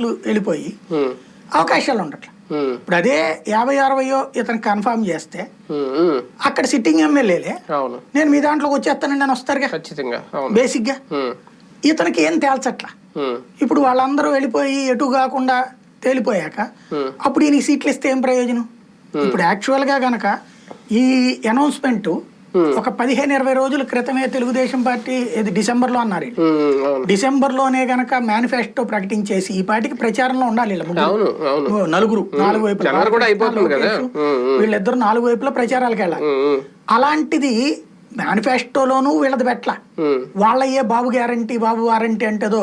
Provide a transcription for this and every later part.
సీట్లు వెళ్ళిపోయి అవకాశాలు ఉండట్ల. ఇప్పుడు అదే యాభై అరవయో ఇతను కన్ఫర్మ్ చేస్తే. అక్కడ సిట్టింగ్ ఎమ్మెల్యేలే నేను మీ దాంట్లోకి వచ్చేస్తానండి అని వస్తారుగా. ఖచ్చితంగా బేసిక్గా. ఉమ్, ఇతనికి ఏం తేల్చట్లా? ఇప్పుడు వాళ్ళందరూ వెళ్ళిపోయి ఎటు కాకుండా తేలిపోయాక అప్పుడు ఈయన సీట్లు ఇస్తే ఏం ప్రయోజనం? ఇప్పుడు యాక్చువల్గా గనక ఈ అనౌన్స్మెంట్ ఒక పదిహేను ఇరవై రోజుల క్రితమే తెలుగుదేశం పార్టీ ఇది డిసెంబర్లో అన్నారు వీళ్ళు. ఉమ్, అవును. డిసెంబర్లోనే గనక మేనిఫెస్టో ప్రకటించేసి ఈ పార్టీకి ప్రచారంలో ఉండాలి నలుగురు నాలుగు వైపులా ఉమ్. వీళ్ళిద్దరు నాలుగు వైపులా ప్రచారాలకు వెళ్ళాలి. అలాంటిది మేనిఫెస్టోలోనూ వీళ్ళది పెట్టలా. ఉమ్, వాళ్ళయ్యే బాబు గ్యారంటీ బాబు వారంటీ అంటేదో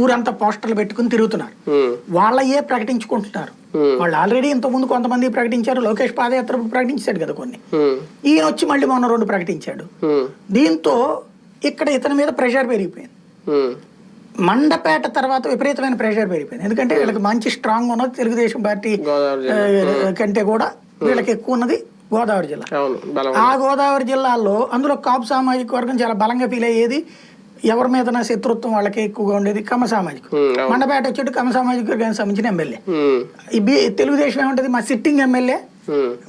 ఊరంతా పోస్టర్లు పెట్టుకుని తిరుగుతున్నారు. వాళ్ళయ్యే ప్రకటించుకుంటున్నారు. Hmm. వాళ్ళు ఆల్రెడీ ఇంతకుముందు కొంతమంది ప్రకటించారు. లోకేష్ పాదయాత్ర ప్రకటించాడు కదా కొన్ని. ఉమ్, ఈయన వచ్చి మళ్ళీ మొన్న రెండు ప్రకటించాడు. ఉమ్, దీంతో ఇక్కడ ఇతని మీద ప్రెషర్ పెరిగిపోయింది. మండపేట తర్వాత విపరీతమైన ప్రెషర్ పెరిగిపోయింది. ఎందుకంటే వీళ్ళకి మంచి స్ట్రాంగ్ ఉన్నది తెలుగుదేశం పార్టీ కంటే కూడా వీళ్ళకి ఎక్కువ ఉన్నది గోదావరి జిల్లా. ఆ గోదావరి జిల్లాలో అందులో కాపు సామాజిక వర్గం చాలా బలంగా ఫీల్ అయ్యేది. ఎవరి మీద శత్రుత్వం వాళ్ళకి ఎక్కువగా ఉండేది కమ్మ సామాజిక మండపేట వచ్చేటి కమ్మ సామాజిక వర్గానికి సంబంధించిన ఎమ్మెల్యే. ఈ తెలుగుదేశం ఏముంటది? మా సిట్టింగ్ ఎమ్మెల్యే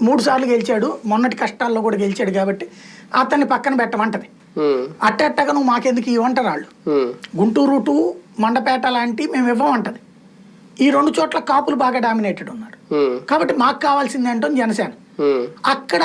మూడు సార్లు గెలిచాడు. మొన్నటి కష్టాల్లో కూడా గెలిచాడు కాబట్టి అతన్ని పక్కన పెట్టమంటది. అట్టట్టగా నువ్వు మాకెందుకు ఇవ్వంటారు వాళ్ళు? గుంటూరు టు మండపేట లాంటి మేము ఇవ్వమంటది. ఈ రెండు చోట్ల కాపులు బాగా డామినేటెడ్ ఉన్నారు. కాబట్టి మాకు కావాల్సింది అంటుంది జనసేన. అక్కడ